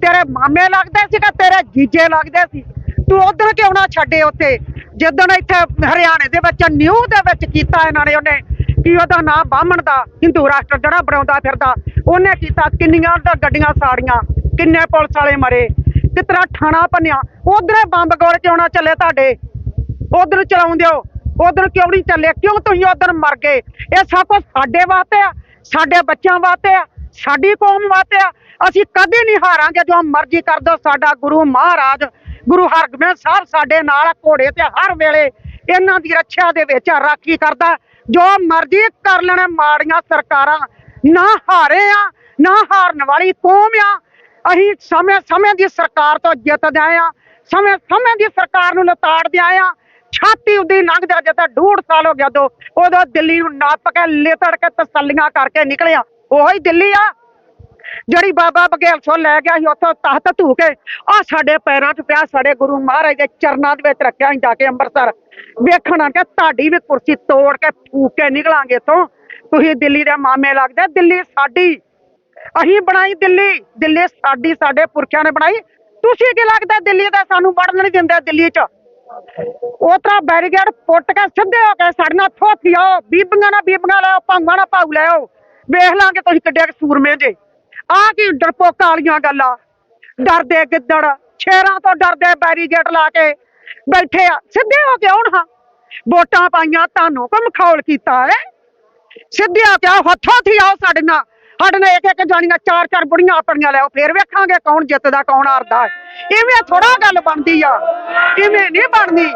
ਤੇਰੇ ਮਾਮੇ ਲੱਗਦੇ ਸੀ ਕਿ ਤੇਰੇ ਜੀਜੇ ਲੱਗਦੇ ਸੀ? ਤੂੰ ਉਧਰ ਕਿਉਂ ਨਾ ਛੱਡੇ ਉੱਥੇ? ਜਿੱਦਣ ਇੱਥੇ ਹਰਿਆਣੇ ਦੇ ਵਿੱਚ, ਨਿਊ ਦੇ ਵਿੱਚ ਕੀਤਾ ਇਹਨਾਂ ਨੇ ਉਹਨੇ ਕਿ ਉਹਦਾ ਨਾਂ ਬਾਹਮਣ ਦਾ, ਹਿੰਦੂ ਰਾਸ਼ਟਰ ਜਿਹੜਾ ਬਣਾਉਂਦਾ ਫਿਰਦਾ, ਉਹਨੇ ਕੀਤਾ ਕਿੰਨੀਆਂ ਤਾਂ ਗੱਡੀਆਂ ਸਾੜੀਆਂ, ਕਿੰਨੇ ਪੁਲਿਸ ਵਾਲੇ ਮਰੇ ਕਿਤਨਾ ਠਾਣਾ ਭੰਨਿਆ, ਉਧਰੇ ਬੰਬ ਗੋਲ ਕਿਉਂ ਨਾ ਚੱਲੇ ਤੁਹਾਡੇ? ਉਧਰ ਚਲਾਉਂਦੇ ਹੋ ਉਧਰ ਕਿਉਂ ਨਹੀਂ ਚੱਲੇ, ਕਿਉਂ ਤੁਸੀਂ ਉਧਰ ਮਰ ਗਏ? ਇਹ ਸਭ ਕੁਝ ਸਾਡੇ ਵਾਸਤੇ ਆ, ਸਾਡੇ ਬੱਚਿਆਂ ਵਾਸਤੇ ਆ, ਸਾਡੀ ਕੌਮ ਵਾਸਤੇ ਆ। ਅਸੀਂ ਕਦੇ ਨਹੀਂ ਹਾਰਾਂਗੇ ਜੋ ਮਰਜ਼ੀ ਕਰ ਦੋ ਸਾਡਾ ਗੁਰੂ ਮਹਾਰਾਜ, ਗੁਰੂ ਹਰਗੋਬਿੰਦ ਸਾਹਿਬ ਸਾਡੇ ਨਾਲ ਘੋੜੇ ਤੇ ਹਰ ਵੇਲੇ, ਇਹਨਾਂ ਦੀ ਰੱਖਿਆ ਦੇ ਵਿੱਚ ਰਾਖੀ ਕਰਦਾ। ਜੋ ਮਰਜ਼ੀ ਕਰ ਲੈਣ ਮਾੜੀਆਂ ਸਰਕਾਰਾਂ, ਨਾ ਹਾਰੇ ਆ, ਨਾ ਹਾਰਨ ਵਾਲੀ ਕੌਮ ਆ। ਅਸੀਂ ਸਮੇਂ ਸਮੇਂ ਦੀ ਸਰਕਾਰ ਤੋਂ ਜਿੱਤਦੇ ਆਏ ਆ, ਸਮੇਂ ਸਮੇਂ ਦੀ ਸਰਕਾਰ ਨੂੰ ਲਤਾੜਦੇ ਆਏ ਛਾਤੀ ਉਦੀ ਲੰਘਦਾ ਜੇ ਤਾਂ ਡੂਢ ਸਾਲ ਹੋ ਗਿਆ ਦੋ। ਉਦੋਂ ਦਿੱਲੀ ਨੂੰ ਨੱਪ ਕੇ, ਲੇਤੜ ਕੇ ਤਸੱਲੀਆਂ ਕਰਕੇ ਨਿਕਲਿਆ ਉਹੀ ਦਿੱਲੀ ਆ ਜਿਹੜੀ ਬਾਬਾ ਬਗੇਲ ਸੋ ਲੈ ਗਿਆ ਸੀ ਉੱਥੋਂ ਤਖਤ ਧੂ ਕੇ ਆ ਸਾਡੇ ਪੈਰਾਂ 'ਚ ਪਿਆ, ਸਾਡੇ ਗੁਰੂ ਮਹਾਰਾਜ ਦੇ ਚਰਨਾਂ ਦੇ ਵਿੱਚ ਰੱਖਿਆ ਸੀ ਜਾ ਕੇ ਅੰਮ੍ਰਿਤਸਰ। ਵੇਖਣਾ ਕਿ ਤੁਹਾਡੀ ਵੀ ਕੁਰਸੀ ਤੋੜ ਕੇ ਫੂਕ ਕੇ ਨਿਕਲਾਂਗੇ ਇੱਥੋਂ। ਤੁਸੀਂ ਦਿੱਲੀ ਦੇ ਮਾਮੇ ਲੱਗਦੇ, ਦਿੱਲੀ ਸਾਡੀ। ਅਸੀਂ ਬਣਾਈ ਦਿੱਲੀ ਦਿੱਲੀ ਸਾਡੀ, ਸਾਡੇ ਪੁਰਖਿਆਂ ਨੇ ਬਣਾਈ। ਤੁਸੀਂ ਕੀ ਲੱਗਦਾ, ਦਿੱਲੀ ਦਾ ਸਾਨੂੰ ਵੜਨ ਨਹੀਂ ਦਿੰਦੇ ਦਿੱਲੀ 'ਚ? ਉਤਰਾ ਬੈਰੀਗੇਡ ਪੁੱਟ ਕੇ ਸਿੱਧੇ ਹੋ ਕੇ ਸਾਡੇ ਨਾਲ ਥੋਥੀ ਆਓ ਬੀਬੀਆਂ ਨਾਲ ਬੀਬੀਆਂ ਲਿਆਓ ਭਾਂਗਾਂ ਨਾਲ ਭਾਊ ਲਿਆਓ। ਵੇਖ ਲਾਂਗੇ ਤੁਸੀਂ ਕਿੱਡੇ ਸੂਰਮੇ ਜੇ। ਆਹ ਕੀ ਡਰਪੋਕਾਂ ਵਾਲੀਆਂ ਗੱਲਾਂ? ਡਰਦੇ ਗਿੱਦੜ, ਸ਼ੇਰਾਂ ਤੋਂ ਡਰਦੇ ਬੈਰੀਗੇਡ ਲਾ ਕੇ ਬੈਠੇ ਆ। ਸਿੱਧੇ ਹੋ ਕੇ ਆਉਣ ਹਾਂ। ਵੋਟਾਂ ਪਾਈਆਂ, ਤੁਹਾਨੂੰ ਕੋਈ ਮਖੌਲ ਕੀਤਾ, ਹੈ? ਸਿੱਧੇ ਆ ਹੱਥੋਂ ਥੀ ਆਓ ਸਾਡੇ ਨਾਲ। ਸਾਡੇ ਨਾਲ ਇੱਕ ਇੱਕ ਜਾਣੀਆਂ ਚਾਰ ਚਾਰ ਬੁੜੀਆਂ ਆਪਣੀਆਂ ਲਿਆਓ ਫੇਰ ਵੇਖਾਂਗੇ ਕੌਣ ਜਿੱਤਦਾ, ਕੌਣ ਹਾਰਦਾ। ਇਵੇਂ ਥੋੜਾ ਗੱਲ ਬਣਦੀ ਆ। ਇਵੇਂ ਨਹੀਂ ਬਣਦੀ।